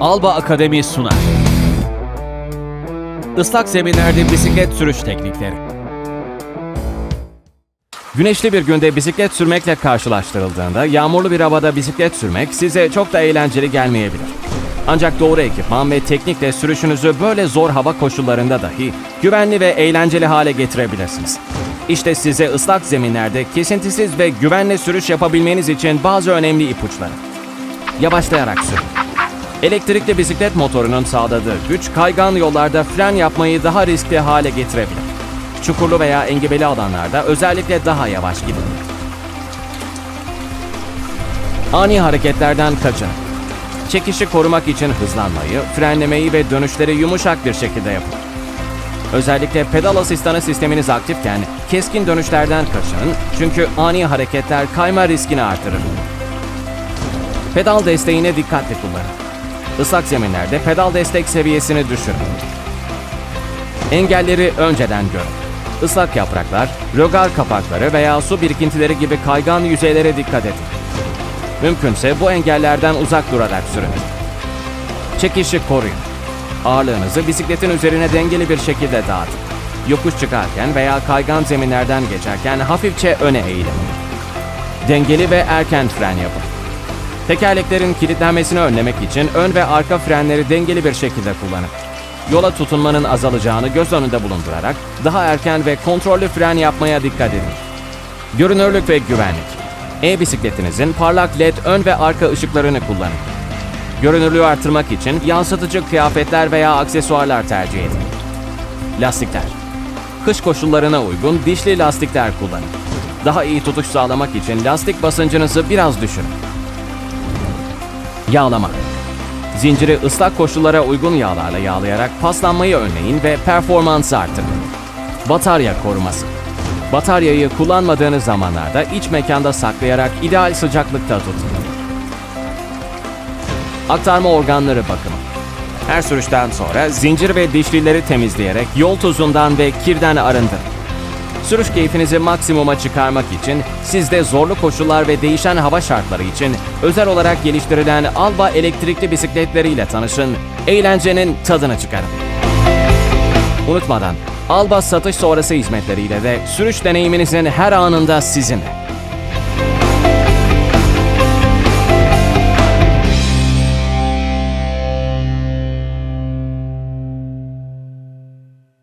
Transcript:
Alba Akademi sunar. Islak zeminlerde bisiklet sürüş teknikleri. Güneşli bir günde bisiklet sürmekle karşılaştırıldığında yağmurlu bir havada bisiklet sürmek size çok da eğlenceli gelmeyebilir. Ancak doğru ekipman ve teknikle sürüşünüzü böyle zor hava koşullarında dahi güvenli ve eğlenceli hale getirebilirsiniz. İşte size ıslak zeminlerde kesintisiz ve güvenli sürüş yapabilmeniz için bazı önemli ipuçları. Yavaşlayarak sürün. Elektrikli bisiklet motorunun sağladığı güç kaygan yollarda fren yapmayı daha riskli hale getirebilir. Çukurlu veya engebeli alanlarda özellikle daha yavaş gidin. Ani hareketlerden kaçın. Çekişi korumak için hızlanmayı, frenlemeyi ve dönüşleri yumuşak bir şekilde yapın. Özellikle pedal asistanı sisteminiz aktifken keskin dönüşlerden kaçının çünkü ani hareketler kayma riskini artırır. Pedal desteğine dikkatli kullanın. Islak zeminlerde pedal destek seviyesini düşürün. Engelleri önceden görün. Islak yapraklar, rögar kapakları veya su birikintileri gibi kaygan yüzeylere dikkat edin. Mümkünse bu engellerden uzak durarak sürün. Çekişi koruyun. Ağırlığınızı bisikletin üzerine dengeli bir şekilde dağıtın. Yokuş çıkarken veya kaygan zeminlerden geçerken hafifçe öne eğilin. Dengeli ve erken fren yapın. Tekerleklerin kilitlenmesini önlemek için ön ve arka frenleri dengeli bir şekilde kullanın. Yola tutunmanın azalacağını göz önünde bulundurarak daha erken ve kontrollü fren yapmaya dikkat edin. Görünürlük ve güvenlik. E-bisikletinizin parlak led ön ve arka ışıklarını kullanın. Görünürlüğü artırmak için yansıtıcı kıyafetler veya aksesuarlar tercih edin. Lastikler. Kış koşullarına uygun dişli lastikler kullanın. Daha iyi tutuş sağlamak için lastik basıncınızı biraz düşürün. Yağlama. Zinciri ıslak koşullara uygun yağlarla yağlayarak paslanmayı önleyin ve performansı artırın. Batarya koruması. Bataryayı kullanmadığınız zamanlarda iç mekanda saklayarak ideal sıcaklıkta tutun. Aktarma organları bakımı. Her sürüşten sonra zincir ve dişlileri temizleyerek yol tozundan ve kirden arındırın. Sürüş keyfinizi maksimuma çıkarmak için sizde zorlu koşullar ve değişen hava şartları için özel olarak geliştirilen Alba elektrikli bisikletleriyle tanışın, eğlencenin tadını çıkarın. Unutmadan Alba satış sonrası hizmetleriyle de sürüş deneyiminizin her anında sizinle.